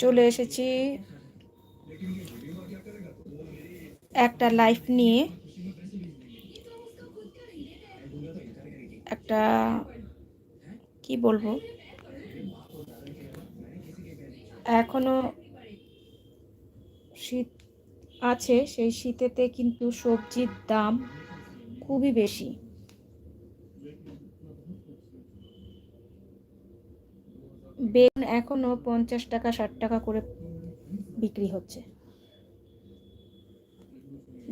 চলে এসেছি একটা লাইফ নিয়ে। একটা কি বলব? এখনও শীত আছে, সেই শীতেতে কিন্তু সবজির দাম খুবই বেশি। বেগুন এখনও পঞ্চাশ টাকা, ষাট টাকা করে বিক্রি হচ্ছে।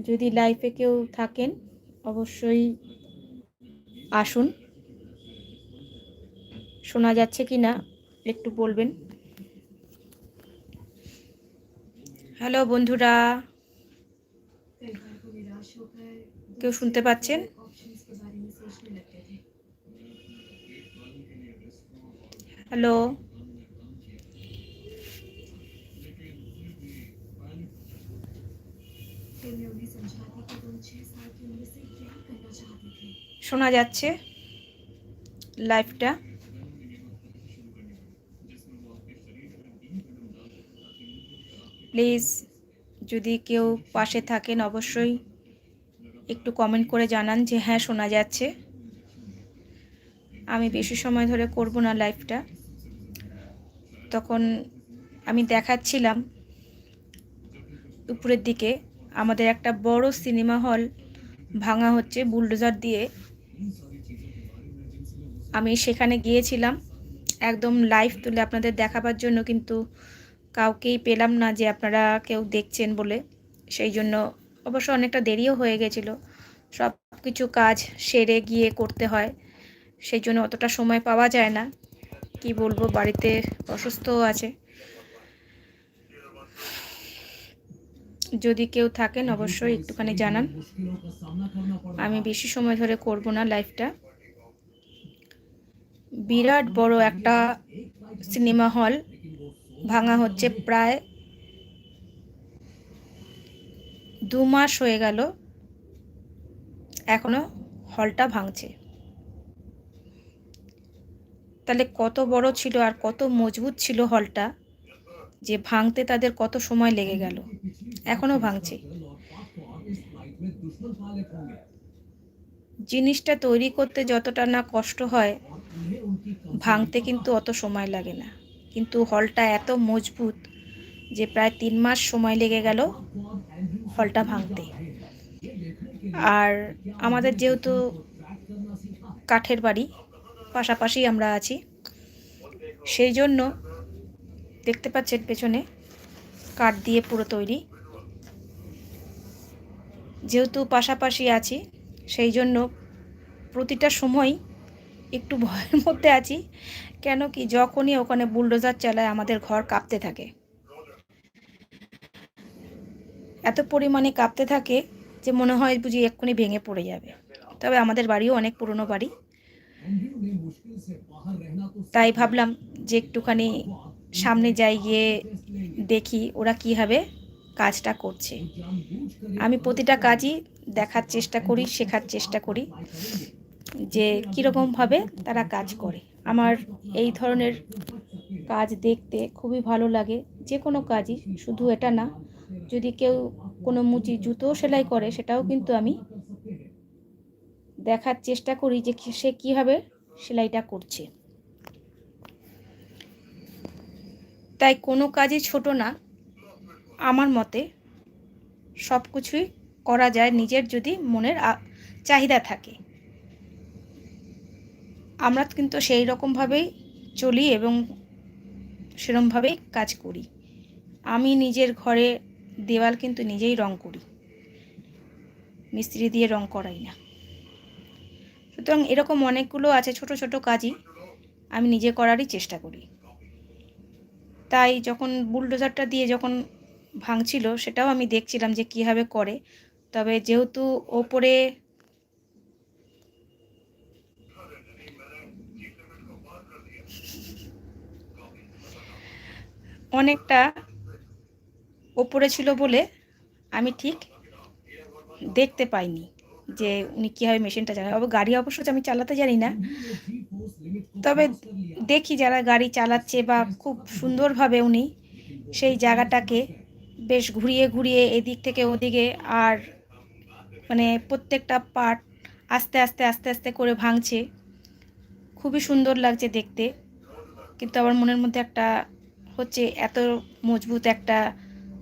যদি লাইফে কেউ থাকেন, অবশ্যই আসুন। শোনা যাচ্ছে কি না, একটু বলবেন। হ্যালো বন্ধুরা। কেউ শুনতে পাচ্ছেন? হ্যালো। শোনা যাচ্ছে লাইভটা প্লিজ, যদি কেউ পাশে থাকেন অবশ্যই একটু কমেন্ট করে জানান যে হ্যাঁ শোনা যাচ্ছে। আমি বেশি সময় ধরে করব না লাইভটা তখন আমি দেখাচ্ছিলাম উপরের দিকে, আমাদের একটা বড় সিনেমা হল ভাঙা হচ্ছে বুলডোজার দিয়ে। আমি সেখানে গিয়েছিলাম, একদম লাইভ তুলে আপনাদের দেখাবার জন্য, কিন্তু কাউকেই পেলাম না যে আপনারা কেউ দেখছেন বলে। সেই জন্য অবশ্য অনেকটা দেরিও হয়ে গেছিল। সব কিছু কাজ সেরে গিয়ে করতে হয়, সেই জন্য অতটা সময় পাওয়া যায় না। কি বলব, বাড়িতে অসুস্থও আছে। যদি কেউ থাকেন, অবশ্যই একটুখানি জানান। আমি বেশি সময় ধরে করব না লাইফটা। বিরাট বড় একটা সিনেমা হল, ভাঙা হচ্ছে প্রায় দু মাস হয়ে গেল, এখনও হলটা ভাঙছে। তাহলে কত বড় ছিল আর কত মজবুত ছিল হলটা যে ভাঙতে তাদের কত সময় লেগে গেল। এখনও ভাঙছে। জিনিসটা তৈরি করতে যতটা না কষ্ট হয়, ভাঙতে কিন্তু অত সময় লাগে না। কিন্তু হলটা এত মজবুত যে প্রায় তিন মাস সময় লেগে গেল হলটা ভাঙতে। আর আমাদের যেহেতু কাঠের বাড়ি পাশাপাশি আমরা আছি। সেই জন্য দেখতে পাচ্ছেন পেছনে কাঠ দিয়ে পুরো তৈরি। যেহেতু পাশাপাশি আছি, সেই জন্য প্রতিটা সময় একটু ভয়ের মধ্যে আছি, কেন কি যখনই ওখানে বুলডোজার চালায় আমাদের ঘর কাঁপতে থাকে। এত পরিমাণে কাঁপতে থাকে যে মনে হয় বুঝি এক্ষুনি ভেঙে পড়ে যাবে। তবে আমাদের বাড়িও অনেক পুরনো বাড়ি। তাই ভাবলাম যে একটুখানি সামনে যাই, গিয়ে দেখি ওরা কীভাবে কাজটা করছে। আমি প্রতিটা কাজই দেখার চেষ্টা করি, শেখার চেষ্টা করি যে কীরকমভাবে তারা কাজ করে। আমার এই ধরনের কাজ দেখতে খুবই ভালো লাগে। যে কোনো কাজই, শুধু এটা না, যদি কেউ কোনো মুচি জুতো সেলাই করে, সেটাও কিন্তু আমি দেখার চেষ্টা করি যে সে কীভাবে সেলাইটা করছে। তাই কোনো কাজই ছোট না। আমার মতে সব কিছুই করা যায় নিজের যদি মনের চাহিদা থাকে। আমরা কিন্তু সেই রকমভাবেই চলি এবং সেরমভাবেই কাজ করি। আমি নিজের ঘরে দেওয়াল কিন্তু নিজেই রং করি। মিস্ত্রি দিয়ে রং করাই না। সুতরাং এরকম অনেকগুলো আছে, ছোট ছোট কাজই আমি নিজে করারই চেষ্টা করি। তাই যখন বুলডোজারটা দিয়ে যখন ভাঙছিল, সেটাও আমি দেখছিলাম যে কীভাবে করে। তবে যেহেতু ওপরে অনেকটা ওপরে ছিল বলে আমি ঠিক দেখতে পাইনি। যে উনি কীভাবে মেশিনটা চালায়। চালান গাড়ি অবশ্য আমি চালাতে জানি না। তবে দেখি যারা গাড়ি চালাচ্ছে বা খুব সুন্দরভাবে উনি সেই জায়গাটাকে বেশ ঘুরিয়ে ঘুরিয়ে এদিক থেকে ওদিকে আর মানে প্রত্যেকটা পার্ট আস্তে আস্তে আস্তে আস্তে করে ভাঙছে। খুবই সুন্দর লাগছে দেখতে। কিন্তু আমার মনের মধ্যে একটা হচ্ছে এত মজবুত একটা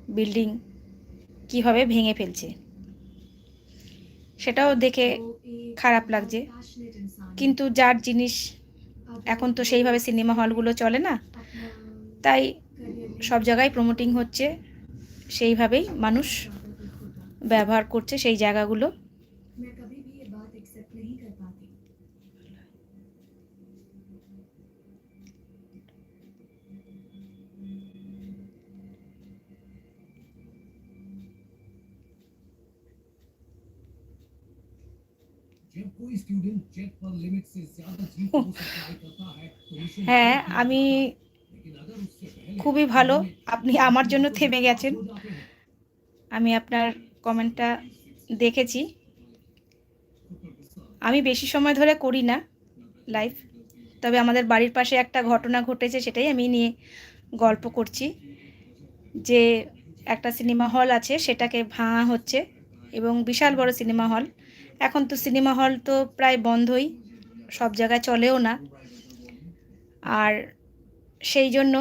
বিল্ডিং কীভাবে ভেঙে ফেলছে। সেটাও দেখে খারাপ লাগছে। কিন্তু যার জিনিস এখন তো সেইভাবে সিনেমা হলগুলো চলে না, তাই সব জায়গায় প্রমোটিং হচ্ছে, সেইভাবেই মানুষ ব্যবহার করছে সেই জায়গাগুলো। হ্যাঁ আমি খুবই ভালো। আপনি আমার জন্য থেমে গেছেন। আমি আপনার কমেন্টটা দেখেছি। আমি বেশি সময় ধরে করি না লাইভ তবে আমাদের বাড়ির পাশে একটা ঘটনা ঘটেছে সেটাই আমি নিয়ে গল্প করছি। যে একটা সিনেমা হল আছে সেটাকে ভাঙা হচ্ছে এবং বিশাল বড় সিনেমা হল এখন তো সিনেমা হল তো প্রায় বন্ধই, সব জায়গায় চলেও না। আর সেই জন্য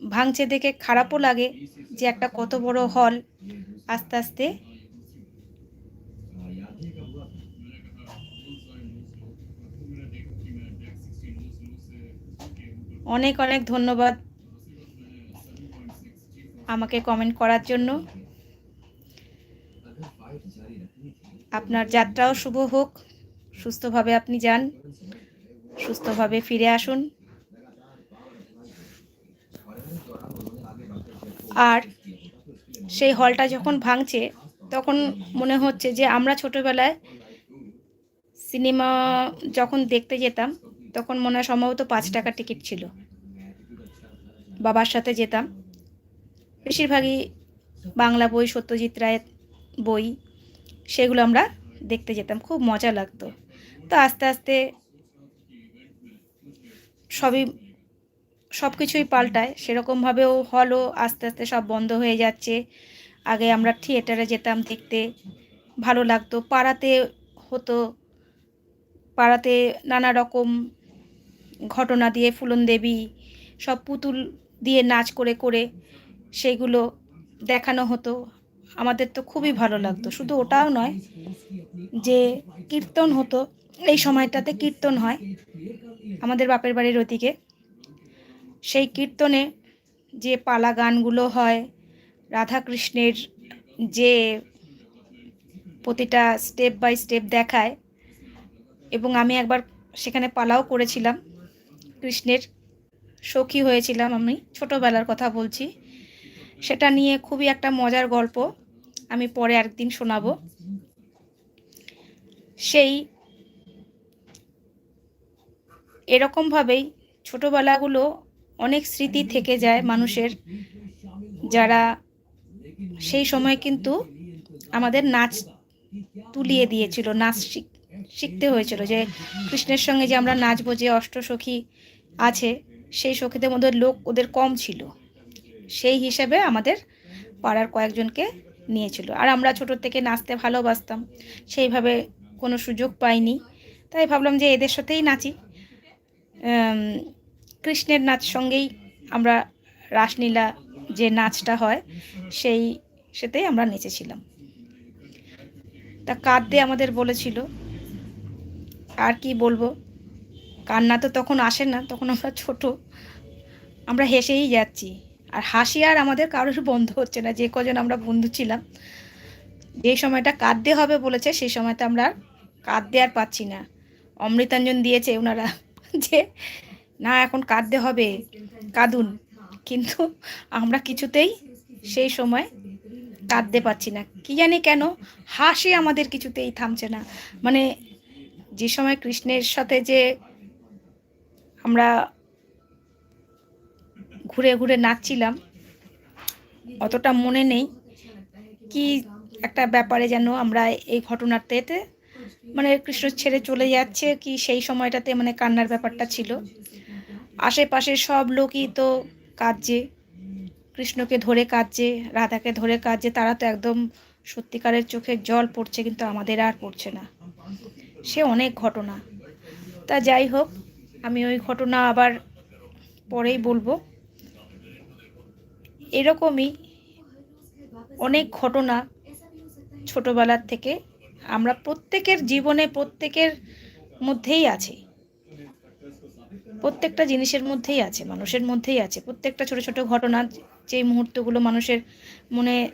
ভাঙছে দেখে খারাপও লাগে যে একটা কত বড় হল আস্তে আস্তে। অনেক অনেক ধন্যবাদ আমাকে কমেন্ট করার জন্য। আপনার যাত্রাও শুভ হোক। সুস্থভাবে আপনি যান। সুস্থভাবে ফিরে আসুন। আর সেই হলটা যখন ভাঙছে, তখন মনে হচ্ছে যে আমরা ছোটোবেলায় সিনেমা যখন দেখতে যেতাম, তখন মনে হয় সম্ভবত পাঁচ টাকা টিকিট ছিল। বাবার সাথে যেতাম। বেশিরভাগই বাংলা বই, সত্যজিৎ রায়ের বই সেগুলো আমরা দেখতে যেতাম, খুব মজা লাগতো। তো আস্তে আস্তে সবই সব কিছুই পাল্টায়। সেরকমভাবেও হলও আস্তে আস্তে সব বন্ধ হয়ে যাচ্ছে। আগে আমরা থিয়েটারে যেতাম দেখতে, ভালো লাগতো। পাড়াতে হতো, পাড়াতে নানা রকম ঘটনা দিয়ে ফুলন দেবী, সব পুতুল দিয়ে নাচ করে করে সেগুলো দেখানো হতো। আমাদের তো খুবই ভালো লাগতো। শুধু ওটাও নয় যে কীর্তন হতো, এই সময়টাতে কীর্তন হয় আমাদের বাপের বাড়ির ওদিকে। সেই কীর্তনে যে পালা গানগুলো হয়, রাধাকৃষ্ণের যে প্রতিটা স্টেপ বাই স্টেপ দেখায় এবং আমি একবার সেখানে পালাও করেছিলাম, কৃষ্ণের সখী হয়েছিলাম আমি, ছোটোবেলার কথা বলছি। সেটা নিয়ে খুবই একটা মজার গল্প। আমি পরে একদিন শোনাবো। সেই এরকমভাবেই ছোটোবেলাগুলো অনেক স্মৃতি থেকে যায় মানুষের, যারা সেই সময় কিন্তু আমাদের নাচ তুলিয়ে দিয়েছিল, নাচ শিখ- শিখতে হয়েছিল যে কৃষ্ণের সঙ্গে যে আমরা নাচবো, যে অষ্টসখী আছে, সেই সখীদের মধ্যে লোক ওদের কম ছিল। সেই হিসেবে আমাদের পাড়ার কয়েকজনকে নিয়েছিল। আর আমরা ছোটোর থেকে নাচতে ভালোবাসতাম। সেইভাবে কোনো সুযোগ পাইনি। তাই ভাবলাম যে এদের সাথেই নাচি। কৃষ্ণের নাচ সঙ্গেই আমরা রাসলীলা যে নাচটা হয়, সেই সাথেই আমরা নেচেছিলাম। তা কাঁদতে আমাদের বলেছিল, আর কি বলব? কান্না তো তখন আসে না, তখন আমরা ছোট। আমরা হেসেই যাচ্ছি। আর হাসি আর আমাদের কারোর বন্ধ হচ্ছে না, যে কজন আমরা বন্ধু ছিলাম, যে সময়টা কাঁদতে হবে বলেছে সেই সময়টা আমরা কাঁদতে আর পাচ্ছি না। অমৃতাঞ্জন দিয়েছে ওনারা যে, না, এখন কাঁদতে হবে, কাঁদুন। কিন্তু আমরা কিছুতেই সেই সময় কাঁদতে পারছি না। কি জানি কেন, হাসি আমাদের কিছুতেই থামছে না। মানে যে সময় কৃষ্ণের সাথে যে আমরা ঘুরে ঘুরে নাচছিলাম। অতটা মনে নেই। কি একটা ব্যাপারে যেন আমরা এই ঘটনাটাতে মানে কৃষ্ণ ছেড়ে চলে যাচ্ছে কি সেই সময়টাতে মানে কান্নার ব্যাপারটা ছিল। আশেপাশে সব লোকই তো কাঁদছে। কৃষ্ণকে ধরে কাঁদছে, রাধাকে ধরে কাঁদছে, তারা তো একদম সত্যিকারের চোখে জল পড়ছে কিন্তু আমাদের আর পড়ছে না। সে অনেক ঘটনা। তা যাই হোক, আমি ওই ঘটনা আবার পরেই বলব। এরকমই অনেক ঘটনা ছোটোবেলার থেকে আমরা প্রত্যেকের জীবনে প্রত্যেকের মধ্যেই আছে। প্রত্যেকটা জিনিসের মধ্যেই আছে, মানুষের মধ্যেই আছে। প্রত্যেকটা ছোট ছোট ঘটনা যেই মুহূর্তগুলো মানুষের মনে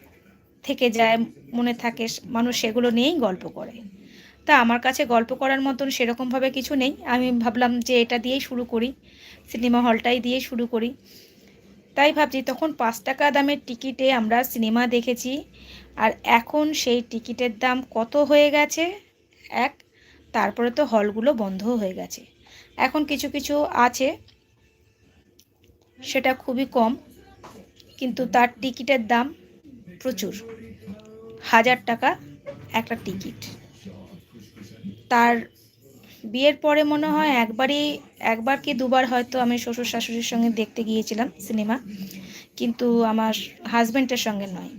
থেকে যায়, মনে থাকে, মানুষ সেগুলো নিয়েই গল্প করে। তা আমার কাছে গল্প করার মতন সেরকমভাবে কিছু নেই। আমি ভাবলাম যে এটা দিয়েই শুরু করি, সিনেমা হলটাই দিয়ে শুরু করি। তাই ভাবছি তখন পাঁচ টাকা দামের টিকিটে আমরা সিনেমা দেখেছি। আর এখন সেই টিকিটের দাম কত হয়ে গেছে? এক, তারপরে তো হলগুলো বন্ধ হয়ে গেছে। এখন কিছু কিছু আছে, সেটা খুবই কম, কিন্তু তার টিকিটের দাম প্রচুর। হাজার টাকা একটা টিকিট। তার বিয়ের পরে মনে হয় একবারই, একবার কি দুবার হয়তো আমি শ্বশুর শাশুড়ির সঙ্গে দেখতে গিয়েছিলাম সিনেমা। কিন্তু আমার হাজব্যান্ডের সঙ্গে নয়,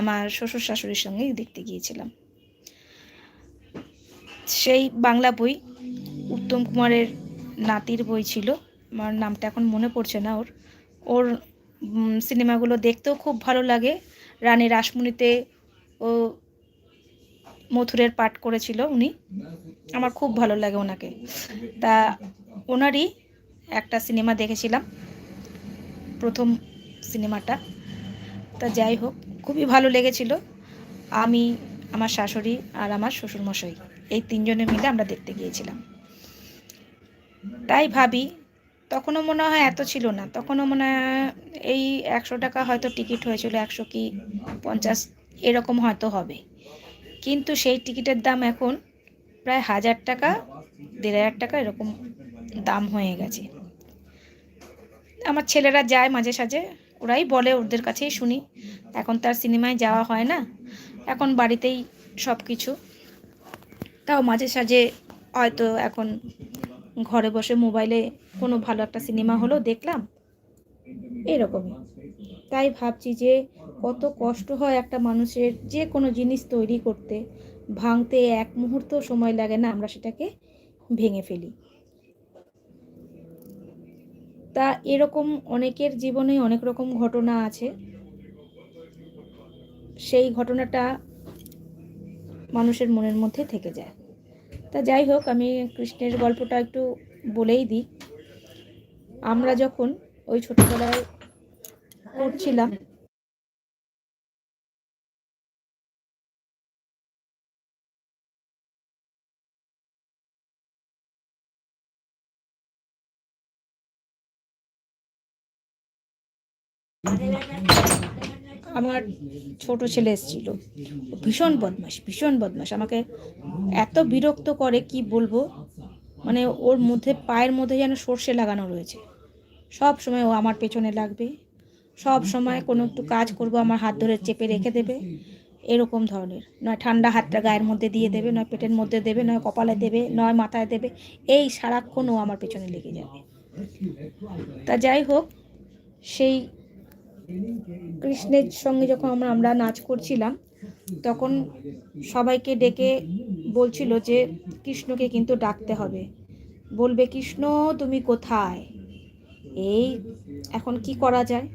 আমার শ্বশুর শাশুড়ির সঙ্গেই দেখতে গিয়েছিলাম। সেই বাংলা বই, উত্তম কুমারের নাতির বই ছিল। আমার নামটা এখন মনে পড়ছে না ওর। ওর সিনেমাগুলো দেখতেও খুব ভালো লাগে। রানী রাসমণিতে ও মথুরের পাঠ করেছিল উনি। আমার খুব ভালো লাগে ওনাকে। তা ওনারই একটা সিনেমা দেখেছিলাম, প্রথম সিনেমাটা। তা যাই হোক, খুবই ভালো লেগেছিল। আমি, আমার শাশুড়ি আর আমার শ্বশুরমশাই, এই তিনজনে মিলে আমরা দেখতে গিয়েছিলাম। তাই ভাবি, তখনও মনে হয় এত ছিল না। তখনও মনে হয় এই একশো টাকা হয়তো টিকিট হয়েছিল, একশো কি পঞ্চাশ, এরকম হয়তো হবে। কিন্তু সেই টিকিটের দাম এখন প্রায় হাজার টাকা, দেড় হাজার টাকা এরকম দাম হয়ে গেছে। আমার ছেলেরা যায় মাঝে সাঝে, ওরাই বলে ওদের কাছেই শুনি। এখন তার সিনেমায় যাওয়া হয় না, এখন বাড়িতেই সব কিছু তাও মাঝে সাঝে হয়তো এখন ঘরে বসে মোবাইলে কোনো ভালো একটা সিনেমা হলো দেখলাম, এরকমই। তাই ভাবছি যে কত কষ্ট হয় একটা মানুষের যে কোনো জিনিস তৈরি করতে। ভাঙতে এক মুহূর্ত সময় লাগে না, আমরা সেটাকে ভেঙে ফেলি। তা এরকম অনেকের জীবনে অনেক রকম ঘটনা আছে। সেই ঘটনাটা মানুষের মনের মধ্যে থেকে যায়। তা যাই হোক, আমি কৃষ্ণের গল্পটা একটু বলেই দিই। আমরা যখন ওই ছোটোবেলায় পড়ছিলাম আমার ছোট ছেলে এসেছিল। ভীষণ বদমাস ভীষণ বদমাস আমাকে এত বিরক্ত করে, কি বলব? মানে ওর মধ্যে, পায়ের মধ্যে যেন সর্ষে লাগানো রয়েছে। সব সময় ও আমার পেছনে লাগবে। সব সময় কোনো একটু কাজ করব, আমার হাত ধরে চেপে রেখে দেবে। এরকম ধরনের। নয় ঠান্ডা হাতটা গায়ের মধ্যে দিয়ে দেবে, নয় পেটের মধ্যে দেবে, নয় কপালে দেবে, নয় মাথায় দেবে। এই সারাক্ষণ ও আমার পেছনে লেগে যাবে। তা যাই হোক, সেই কৃষ্ণের সঙ্গে যখন আমরা আমরা নাচ করছিলাম, তখন সবাইকে ডেকে বলছিল যে, কৃষ্ণকে কিন্তু ডাকতে হবে। বলবে, কৃষ্ণ, তুমি কোথায়? এই, এখন কি করা যায়?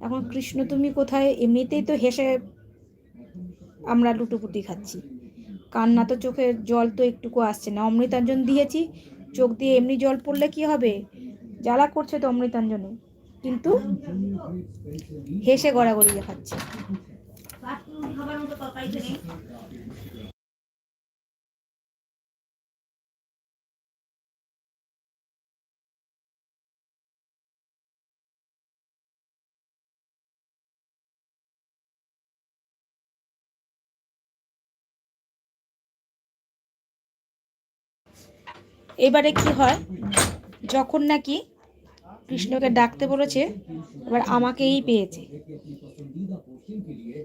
এখন কৃষ্ণ, তুমি কোথায়? এমনিতেই তো হেসে আমরা লুটোপুটি খাচ্ছি। কান্না তো চোখে, জল তো একটুকু আসছে না। অমৃতাঞ্জন দিয়েছি, চোখ দিয়ে এমনি জল পড়লে কি হবে? জ্বালা করছে তো অমৃতাঞ্জনে। কিন্তু হেসে গড়াগড়ি খাচ্ছে এবারে কি হয়? যখন নাকি কৃষ্ণকে ডাকতে বলেছে, এবার আমাকেই পেয়েছে।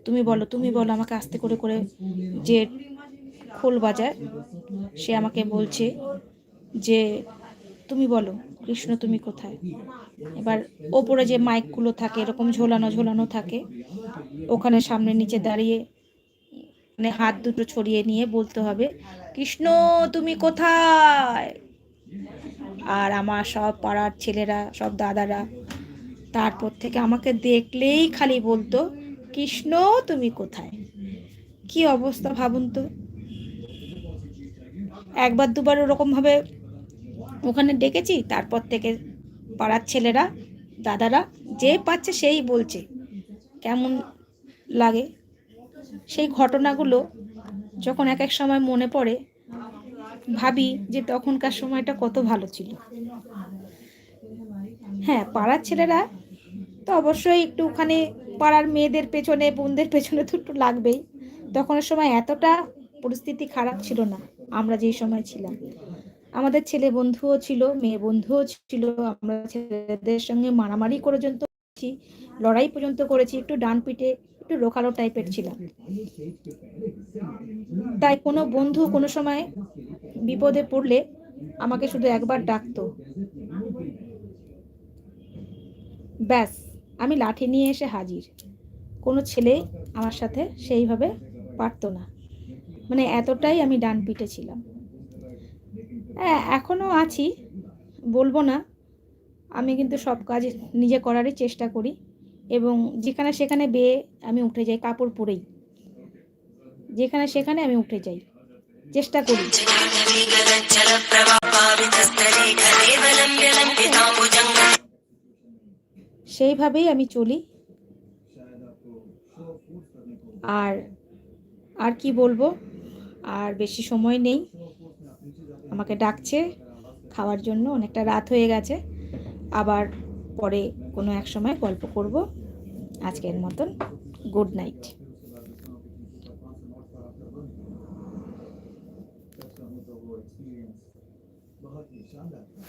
তুমি বলো তুমি বলো, আমাকে আস্তে করে করে যে খোল বাজায়, সে আমাকে বলছে যে, তুমি বলো, কৃষ্ণ তুমি কোথায়? এবার ওপরে যে মাইকগুলো থাকে, এরকম ঝোলানো ঝোলানো থাকে, ওখানে সামনে নিচে দাঁড়িয়ে মানে হাত দুটো ছড়িয়ে নিয়ে বলতে হবে, কৃষ্ণ তুমি কোথায়? আর আমার সব পাড়ার ছেলেরা, সব দাদারা তারপর থেকে আমাকে দেখলেই খালি বলতো, কৃষ্ণ, তুমি কোথায়? কি অবস্থা ভাবুন তো? একবার দুবার ওরকমভাবে ওখানে ডেকেছি, তারপর থেকে পাড়ার ছেলেরা, দাদারা যে পাচ্ছে সেই বলছে, কেমন লাগে? সেই ঘটনাগুলো যখন এক এক সময় মনে পড়ে ভাবি যে তখনকার সময়টা কত ভালো ছিল। হ্যাঁ পাড়ার ছেলেরা তো অবশ্যই একটু ওখানে পাড়ার মেয়েদের পেছনে, বোনদের পেছনে তো একটু লাগবেই। তখনের সময় এতটা পরিস্থিতি খারাপ ছিল না, আমরা যেই সময় ছিলাম। আমাদের ছেলে বন্ধুও ছিল, মেয়ে বন্ধুও ছিল, আমরা ছেলেদের সঙ্গে মারামারি পর্যন্ত করেছি, লড়াই পর্যন্ত করেছি, একটু ডান পিঠে একটু রোখালো টাইপের ছিলাম। তাই কোনো বন্ধু কোনো সময় বিপদে পড়লে আমাকে শুধু একবার ডাকতো। ব্যাস, আমি লাঠি নিয়ে এসে হাজির। কোনো ছেলে আমার সাথে সেইভাবে পারতো না। মানে এতটাই আমি ডান পিটে ছিলাম। হ্যাঁ এখনও আছি, বলব না। আমি কিন্তু সব কাজ নিজে করারই চেষ্টা করি এবং যেখানে সেখানে বেয়ে আমি উঠে যাই, কাপড় পরেই। যেখানে সেখানে আমি উঠে যাই। চেষ্টা করি। সেইভাবেই আমি চলি। আর আর কি বলব? আর বেশি সময় নেই। আমাকে ডাকছে খাওয়ার জন্য, অনেকটা রাত হয়ে গেছে। আবার পরে কোনো এক সময় গল্প করব। আজকের মতন গুড নাইট